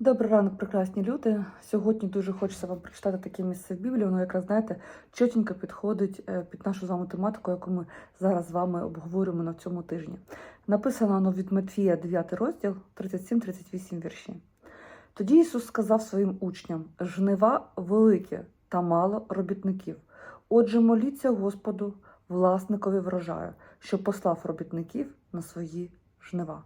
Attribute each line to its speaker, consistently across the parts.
Speaker 1: Добрий ранок, прекрасні люди. Сьогодні дуже хочеться вам прочитати таке місце в Біблії. Воно якраз знаєте чотенько підходить е, під нашу з вами тематику, яку ми зараз з вами обговорюємо на цьому тижні. Написано воно від Матфія, 9 розділ, 37-38 вірші. Тоді Ісус сказав своїм учням: жнива великі та мало робітників. Отже, моліться Господу, власникові врожаю, що послав робітників на свої жнива.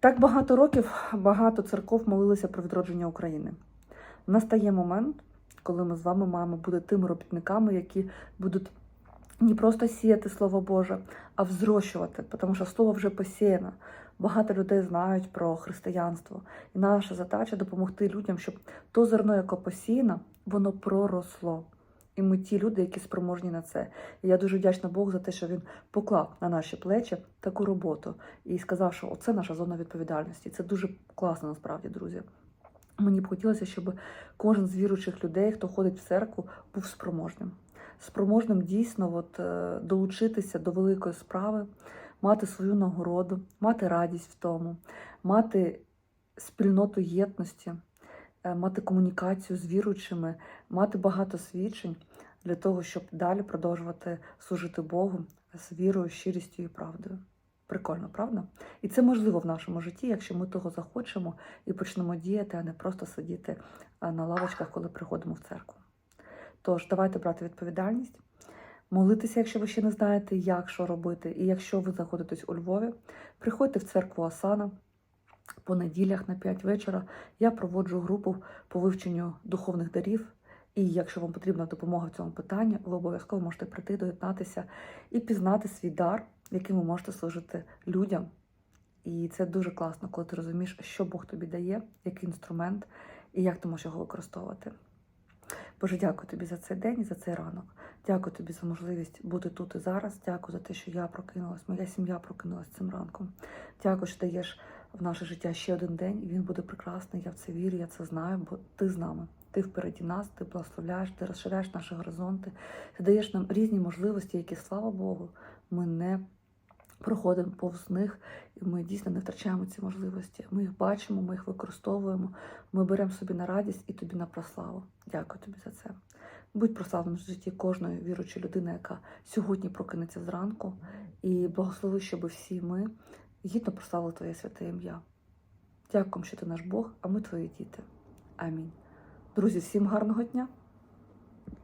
Speaker 1: Так багато років багато церков молилися про відродження України. Настає момент, коли ми з вами маємо бути тими робітниками, які будуть не просто сіяти Слово Боже, а взрощувати, тому що слово вже посіяно. Багато людей знають про християнство. І наша задача допомогти людям, щоб то зерно, яке посіяно, воно проросло. І ми ті люди, які спроможні на це. І я дуже вдячна Богу за те, що він поклав на наші плечі таку роботу і сказав, що оце наша зона відповідальності. Це дуже класно, насправді, друзі. Мені б хотілося, щоб кожен з віруючих людей, хто ходить в церкву, був спроможним. Спроможним дійсно от, е, долучитися до великої справи, мати свою нагороду, мати радість в тому, мати спільноту єдності, мати комунікацію з віруючими, мати багато свідчень для того, щоб далі продовжувати служити Богу з вірою, щирістю і правдою. Прикольно, правда? І це можливо в нашому житті, якщо ми того захочемо і почнемо діяти, а не просто сидіти на лавочках, коли приходимо в церкву. Тож, давайте брати відповідальність, молитися, якщо ви ще не знаєте, як що робити. І якщо ви знаходитесь у Львові, приходьте в церкву Асана по неділях на 5 вечора. Я проводжу групу по вивченню духовних дарів. І якщо вам потрібна допомога в цьому питанні, ви обов'язково можете прийти, доєднатися і пізнати свій дар, яким ви можете служити людям. І це дуже класно, коли ти розумієш, що Бог тобі дає, який інструмент і як ти можеш його використовувати. Боже, дякую тобі за цей день і за цей ранок. Дякую тобі за можливість бути тут і зараз. Дякую за те, що я прокинулась, моя сім'я прокинулась цим ранком. Дякую, що даєш в наше життя ще один день, і він буде прекрасний. Я в це вірю, я це знаю, бо ти з нами. Ти впереді нас, ти благословляєш, ти розширяєш наші горизонти, ти даєш нам різні можливості, які, слава Богу, ми не проходимо повз них, і ми дійсно не втрачаємо ці можливості. Ми їх бачимо, ми їх використовуємо, ми беремо собі на радість і тобі на прославу. Дякую тобі за це. Будь прославленим в житті кожної віруючої людини, яка сьогодні прокинеться зранку, і благослови, щоб всі ми гідно прославили Твоє святе ім'я. Дякуємо, що ти наш Бог, а ми твої діти. Амінь. Друзі, всім гарного дня!